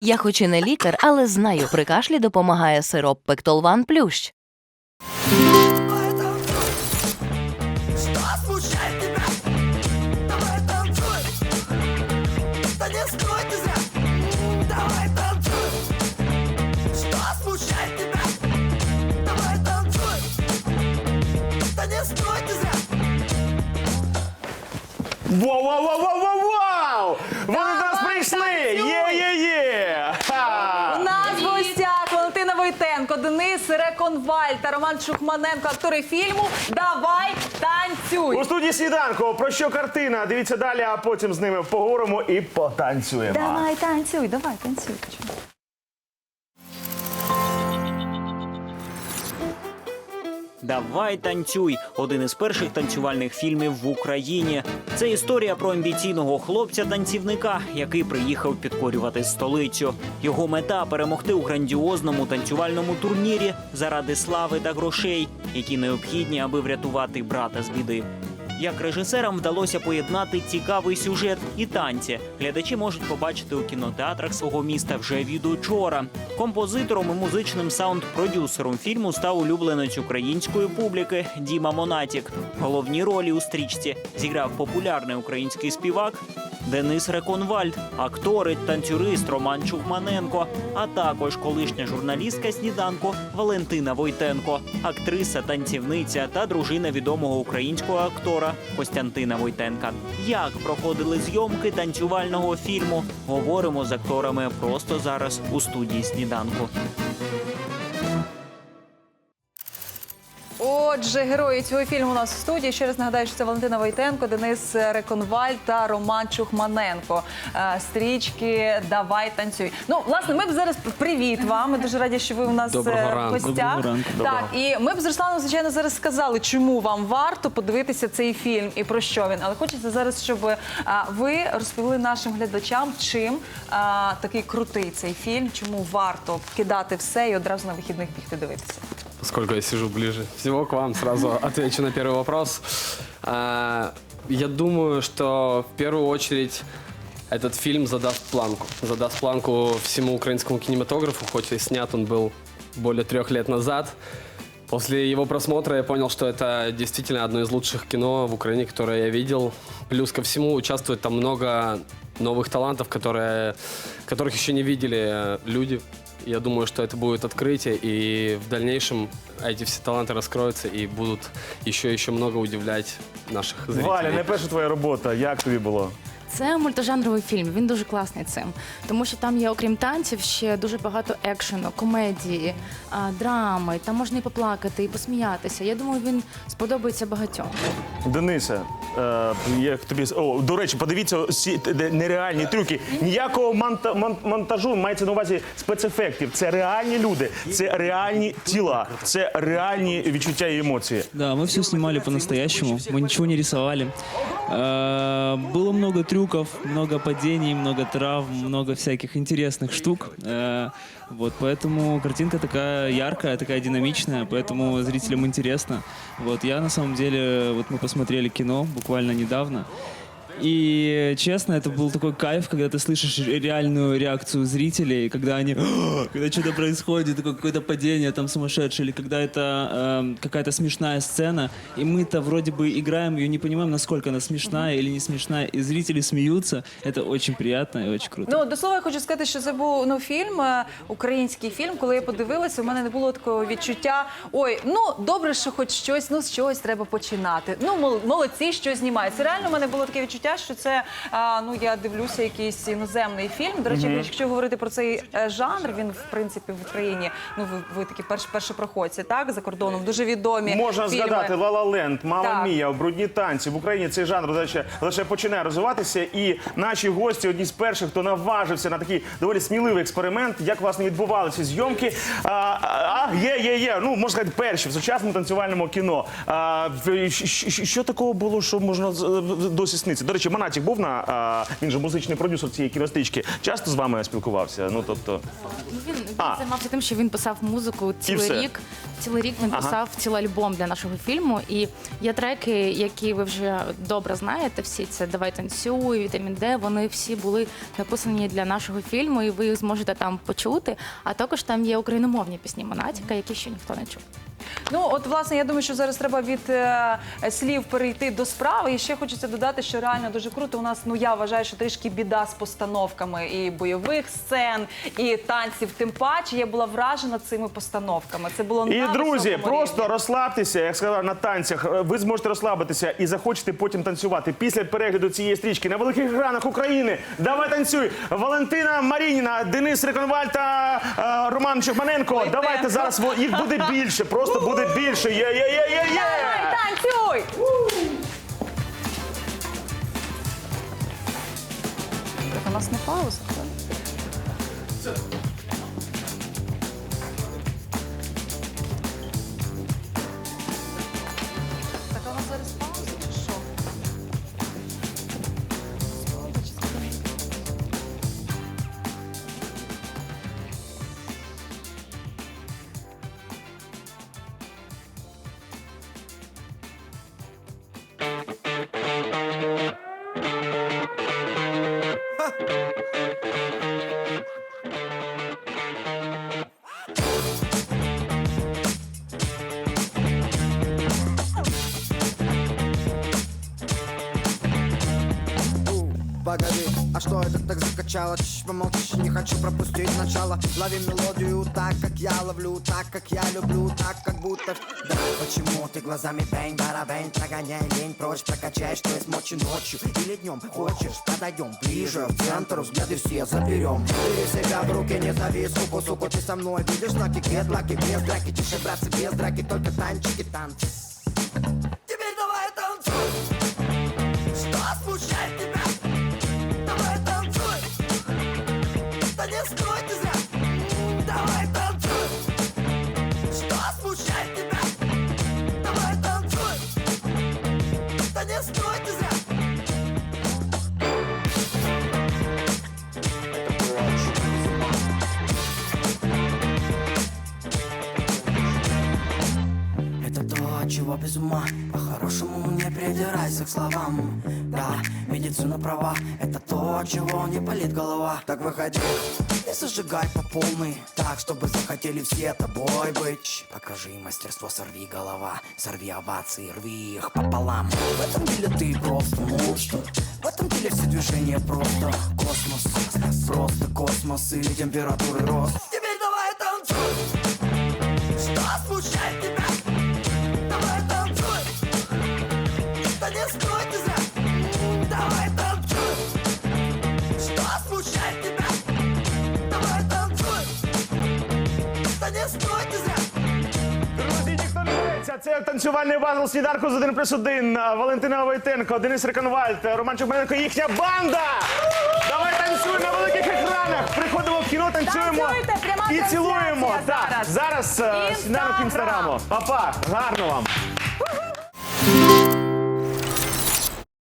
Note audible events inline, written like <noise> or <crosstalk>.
Я хоч і не лікар, але знаю, при кашлі допомагає сироп Пектолван Плющ. Что смущает тебя? Давай танцуй Да не стой ты зря М, Давай танцуй Что смущает тебя? Давай танцуй Да не стой ты зря Вау-вау-вау-вау-вау! Вони до нас прийшли! Є-є-є! У Ха! нас в гостях Валентина Войтенко, Денис Реконваль та Роман Чухманенко, актори фільму Давай танцюй. У студії сніданку про що картина? Дивіться далі, а потім з ними поговоримо і потанцюємо. Давай танцюй, давай танцюй. Давай танцюй один із перших танцювальних фільмів в Україні. Це історія про амбіційного хлопця-танцівника, який приїхав підкорювати столицю. Його мета перемогти у грандіозному танцювальному турнірі заради слави та грошей, які необхідні, аби врятувати брата з біди. Як режисерам вдалося поєднати цікавий сюжет і танці, глядачі можуть побачити у кінотеатрах свого міста вже від учора. Композитором і музичним саунд-продюсером фільму став улюбленець української публіки Діма Монатік. Головні ролі у стрічці зіграв популярний український співак Денис Реконвальд, актори, танцюрист Роман Чухманенко, а також колишня журналістка сніданку Валентина Войтенко, актриса, танцівниця та дружина відомого українського актора Костянтина Войтенка. Як проходили зйомки танцювального фільму? Говоримо з акторами просто зараз у студії сніданку. Отже, герої цього фільму у нас в студії. Ще раз нагадаю, що це Валентина Войтенко, Денис Реконваль та Роман Чухманенко. Е, Стрічки Давай танцюй. Ну, власне, ми б зараз привіт вам. Ми дуже раді, що ви у нас Доброго е, в ранку. гостях. Доброго ранку. Так, і ми б з Русланом, звичайно, зараз сказали, чому вам варто подивитися цей фільм і про що він. Але хочеться зараз, щоб е, ви розповіли нашим глядачам, чим е, такий крутий цей фільм, чому варто кидати все і одразу на вихідних бігти дивитися. Поскольку я сижу ближе всего к вам, сразу <laughs> отвечу на первый вопрос. А, Я думаю, что в первую очередь этот фильм задаст планку. Задаст планку всему украинскому кинематографу, хоть и снят он был более трех лет назад. После его просмотра я понял, что это действительно одно из лучших кино в Украине, которое я видел. Плюс ко всему участвует там много новых талантов, которые, которых еще не видели люди. Я думаю, что это будет открытие, и в дальнейшем эти все таланты раскроются и будут еще еще много удивлять наших зрителей. Валя, не перша твоя робота. Як тобі було? Це мультижанровий фільм. Він дуже класний цим, тому що там є, окрім танців, ще дуже багато екшену, комедії, а, драми. Там можна і поплакати, і посміятися. Я думаю, він сподобається багатьом. Денисе, е, як тобі о, до речі, подивіться всі т- де нереальні трюки. Ніякого монта- мон- монтажу мається на увазі спецефектів. Це реальні люди, це реальні тіла, це реальні відчуття і емоції. Да, мы все снимали по-настоящему, мы ничего не рисовали. Э, Было много трюков, много падений, много травм, много всяких интересных штук. Э, Вот, поэтому картинка такая яркая, такая динамичная, поэтому зрителям интересно. Вот, я на самом деле, вот мы посмотрели кино буквально недавно. И честно, это был такой кайф, когда ты слышишь ре- реальную реакцию зрителей, когда они, когда что-то происходит, такое какое-то падение там сумасшедшее, или когда это эм, какая-то смешная сцена, и мы-то вроде бы играем ее, не понимаем, насколько она смешная или не смешная, и зрители смеются, это очень приятно и очень круто. Ну до слова, я хочу сказати, що це був ну фільм, е, український фільм. Коли я подивилася, у мене не було такого відчуття. Ой, ну добре, що хоч щось, ну з чогось треба починати. Ну мол- молодці, що знімають. Це реально у мене було таке відчуття, що це а, ну я дивлюся якийсь іноземний фільм. До речі, якщо говорити про цей е, жанр, він в принципі в Україні. Ну ви, ви такі перші першопроходці, так за кордоном дуже відомі. Можна фільми. згадати «Ла Ла Ленд», «Мама Так. Мія», «Брудні танці». В Україні цей жанр лише, лише починає розвиватися. І наші гості одні з перших, хто наважився на такий доволі сміливий експеримент, як власне відбувалися зйомки. А, а є, є, є. Ну можна сказати, перші в сучасному танцювальному кіно. А, що такого було, що можна досі сниться? Речі, Монатік був на а, він же музичний продюсер цієї кінострічки. Часто з вами спілкувався. Ну тобто, Ну, Він, він А. займався тим, що він писав музику цілий все. рік. Цілий рік він Ага. писав цілий альбом для нашого фільму. І є треки, які ви вже добре знаєте. Всі це Давай танцюй, Вітамін Д. Вони всі були написані для нашого фільму, і ви їх зможете там почути. А також там є україномовні пісні Монатіка, які ще ніхто не чув. Ну от власне, я думаю, що зараз треба від е, слів перейти до справи. І ще хочеться додати, що реально дуже круто. У нас ну я вважаю, що трішки біда з постановками і бойових сцен, і танців. Тим паче я була вражена цими постановками. Це було І на друзі, високому просто рівні. розслабтеся, як сказав на танцях. Ви зможете розслабитися і захочете потім танцювати після перегляду цієї стрічки на великих екранах України. Давай танцюй! Валентина Марініна, Денис Реконваль та е, Роман Чухманенко. Давайте зараз во- їх буде більше, просто буде більше. Є, є, є, є, є! Давай, танцюй! У нас не пауза. Погоди, а что это так закачало? Чш, помолчишь, не хочу пропустить начало. Лови мелодию так, как я ловлю Так, как я люблю, так, как будто Да, почему ты глазами бэнь, барабэнь Прогоняй лень? Прочь, прокачай, что есть мочи ночью. Или днем хочешь, подойдем ближе. В центр взгляды все заберем Бери себя в руки, не зови суку, суку Ты со мной видишь знаки, гедлаки Без драки, тише, братцы, без драки Только танчики, танцы По-хорошему не придирайся к словам. Да, медицина права Это то, чего не болит голова. Так выходи и зажигай по полной. Так, чтобы захотели все тобой быть. Покажи мастерство, сорви голова Сорви овации, рви их пополам. В этом деле ты просто монстр. В этом деле все движения просто Космос, просто космос И температуры рост Це танцювальний батл сніданку з 1 плюс 1. Валентина Войтенко, Денис Реконвальд, Роман Чубенко, їхня банда! Давай танцюй на великих екранах! Приходимо в кіно, танцюємо Танцюйте, пряма і цілуємо. трансляція Так, зараз. зараз е, сніданок Інстаграм. інстаграму. Папа, гарно вам!